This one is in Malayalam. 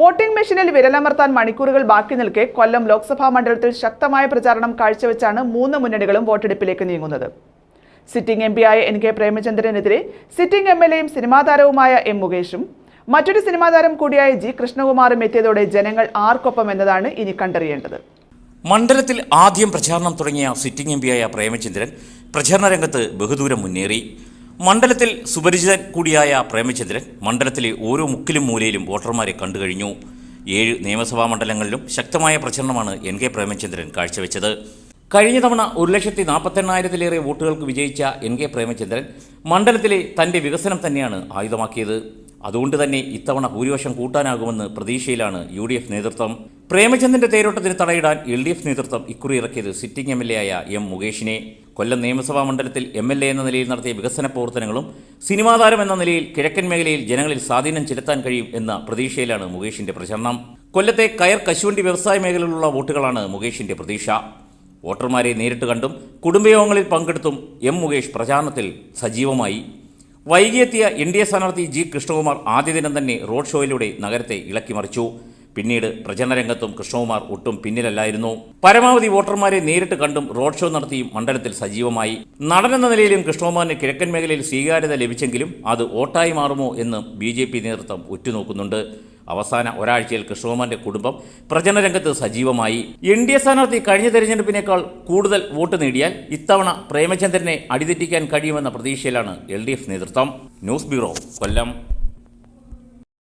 വോട്ടിംഗ് മെഷീനിൽ വിരലമർത്താൻ മണിക്കൂറുകൾ ബാക്കി നിൽക്കെ കൊല്ലം ലോക്സഭാ മണ്ഡലത്തിൽ ശക്തമായ പ്രചാരണം കാഴ്ചവെച്ചാണ് മൂന്ന് മുന്നണികളും വോട്ടെടുപ്പിലേക്ക് നീങ്ങുന്നത്. സിറ്റിംഗ് എം പിയായ എൻ കെ പ്രേമചന്ദ്രനെതിരെ സിറ്റിംഗ് എം എൽ എയും സിനിമാ താരവുമായ എം മുകേഷും മറ്റൊരു സിനിമാ താരം കൂടിയായ ജി കൃഷ്ണകുമാറും എത്തിയതോടെ ജനങ്ങൾ ആർക്കൊപ്പം എന്നതാണ് ഇനി കണ്ടറിയേണ്ടത്. മണ്ഡലത്തിൽ ആദ്യം പ്രചാരണം തുടങ്ങിയ സിറ്റിംഗ് എം പിയായ പ്രേമചന്ദ്രൻ പ്രചാരണ രംഗത്ത് ബഹുദൂരം മുന്നേറി. മണ്ഡലത്തിൽ സുപരിചിതൻ കൂടിയായ പ്രേമചന്ദ്രൻ മണ്ഡലത്തിലെ ഓരോ മുക്കിലും മൂലയിലും വോട്ടർമാരെ കണ്ടുകഴിഞ്ഞു ഏഴ് നിയമസഭാ മണ്ഡലങ്ങളിലും ശക്തമായ പ്രചരണമാണ് എൻ കെ പ്രേമചന്ദ്രൻ കാഴ്ചവെച്ചത്. കഴിഞ്ഞ തവണ ഒരു ലക്ഷത്തി നാൽപ്പത്തെണ്ണായിരത്തിലേറെ വോട്ടുകൾക്ക് വിജയിച്ച എൻ കെ പ്രേമചന്ദ്രൻ മണ്ഡലത്തിലെ തന്റെ വികസനം തന്നെയാണ് ആയുധമാക്കിയത്. അതുകൊണ്ട് തന്നെ ഇത്തവണ ഭൂരിപക്ഷം കൂട്ടാനാകുമെന്ന് പ്രതീക്ഷയിലാണ് യു നേതൃത്വം. പ്രേമചന്ദ്രന്റെ തേരോട്ടത്തിന് തടയിടാൻ എൽ ഡി എഫ് നേതൃത്വം ഇക്കുറി ഇറക്കിയത് സിറ്റിംഗ് എം എൽ എ ആയ എം മുകേഷിനെ. കൊല്ലം നിയമസഭാ മണ്ഡലത്തിൽ എം എൽ എ എന്ന നിലയിൽ നടത്തിയ വികസന പ്രവർത്തനങ്ങളും സിനിമാ താരം എന്ന നിലയിൽ കിഴക്കൻ മേഖലയിൽ ജനങ്ങളിൽ സ്വാധീനം ചെലുത്താൻ കഴിയും എന്ന പ്രതീക്ഷയിലാണ് മുകേഷിന്റെ പ്രചരണം. കൊല്ലത്തെ കയർ കശുവണ്ടി വ്യവസായ മേഖലയിലുള്ള വോട്ടുകളാണ് മുകേഷിന്റെ പ്രതീക്ഷ. വോട്ടർമാരെ നേരിട്ട് കണ്ടും കുടുംബയോഗങ്ങളിൽ പങ്കെടുത്തും എം മുകേഷ് പ്രചാരണത്തിൽ സജീവമായി. വൈകിയെത്തിയ എൻ ഡി എ സ്ഥാനാർത്ഥി ജി കൃഷ്ണകുമാർ ആദ്യ ദിനം തന്നെ റോഡ് ഷോയിലൂടെ നഗരത്തെ ഇളക്കിമറിച്ചു പിന്നീട് പ്രചരണ രംഗത്തും കൃഷ്ണകുമാർ ഒട്ടും പിന്നിലല്ലായിരുന്നു. പരമാവധി വോട്ടർമാരെ നേരിട്ട് കണ്ടും റോഡ് ഷോ നടത്തിയും മണ്ഡലത്തിൽ സജീവമായി. നടനെന്ന നിലയിലും കൃഷ്ണകുമാറിന് കിഴക്കൻ മേഖലയിൽ സ്വീകാര്യത ലഭിച്ചെങ്കിലും അത് വോട്ടായി മാറുമോ എന്ന് ബി ജെ പി നേതൃത്വം ഉറ്റുനോക്കുന്നുണ്ട്. അവസാന ഒരാഴ്ചയിൽ കൃഷ്ണകുമാറിന്റെ കുടുംബം പ്രചരണ രംഗത്ത് സജീവമായി. എൻ ഡി എ സ്ഥാനാർത്ഥി കഴിഞ്ഞ തെരഞ്ഞെടുപ്പിനേക്കാൾ കൂടുതൽ വോട്ട് നേടിയാൽ ഇത്തവണ പ്രേമചന്ദ്രനെ അടിതെറ്റിക്കാൻ കഴിയുമെന്ന പ്രതീക്ഷയിലാണ് എൽ ഡി എഫ് നേതൃത്വം. News bureau Kollam.